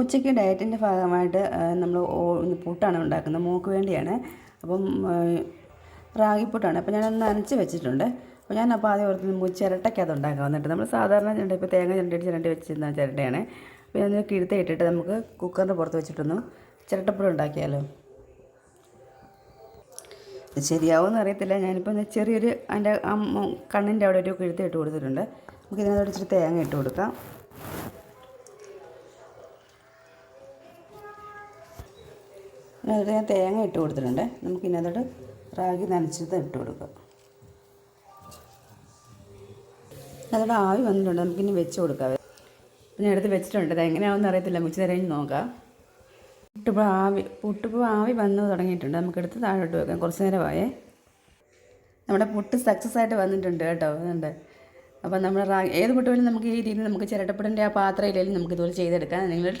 ഉച്ചയ്ക്ക് ഡയറ്റിന്റെ ഭാഗമായിട്ട് നമ്മൾ പുട്ടാണ് ഉണ്ടാക്കുന്നത് മോക്ക് വേണ്ടിയാണ്. അപ്പം റാഗിപ്പുട്ടാണ് അപ്പോൾ ഞാനൊന്ന് നനച്ച് വെച്ചിട്ടുണ്ട്. അപ്പോൾ ഞാൻ അപ്പോൾ ആദ്യം ഓർത്ത് ചിരട്ടയ്ക്കകത്ത് ഉണ്ടാക്കാൻ വന്നിട്ട് നമ്മൾ സാധാരണ ചിരട്ട ഇപ്പോൾ തേങ്ങ ചിരണ്ടി ചിരണ്ടി വെച്ചിരുന്ന ചിരട്ടയാണ്. അപ്പോൾ ഞാൻ കിഴുത്ത ഇട്ടിട്ട് നമുക്ക് കുക്കറിന്റെ പുറത്ത് വെച്ചിട്ടൊന്ന് ചിരട്ടപ്പുഴ ഉണ്ടാക്കിയാലോ. ശരിയാവുമെന്ന് അറിയത്തില്ല. ഞാനിപ്പോൾ ചെറിയൊരു അതിന്റെ കണ്ണിന്റെ അവിടെ ഒരു കിഴുത്ത് ഇട്ട് കൊടുത്തിട്ടുണ്ട്. നമുക്ക് ഇതിനകത്ത് ഇച്ചിരി തേങ്ങ ഇട്ട് കൊടുക്കാം. അതിനകത്ത് ഞാൻ തേങ്ങ ഇട്ട് കൊടുത്തിട്ടുണ്ട്. നമുക്ക് ഇതിനകത്തോട്ട് റാഗി നനച്ചത് ഇട്ട് കൊടുക്കാം. അതോടെ ആവി വന്നിട്ടുണ്ട്. നമുക്കിനി വെച്ച് കൊടുക്കാം. പിന്നെ എടുത്ത് വെച്ചിട്ടുണ്ട്. ഇത് എങ്ങനെയാവുമെന്ന് അറിയത്തില്ല. ഉച്ച തരാൻ നോക്കാം. പുട്ടിപ്പോൾ ആവി പുട്ടിപ്പോൾ ആവി വന്ന് തുടങ്ങിയിട്ടുണ്ട്. നമുക്കെടുത്ത് താഴോട്ട് വെക്കാം. കുറച്ച് നേരമായേ. നമ്മുടെ പുട്ട് സക്സസ് ആയിട്ട് വന്നിട്ടുണ്ട് കേട്ടോ. അതുകൊണ്ട് അപ്പോൾ നമ്മൾ ഏത് പുട്ട് പോലും നമുക്ക് ഈ രീതിയിൽ നമുക്ക് ചിരട്ടപ്പുടിന്റെ ആ പാത്രയിലും നമുക്ക് ഇതുപോലെ ചെയ്തെടുക്കാം. നിങ്ങൾ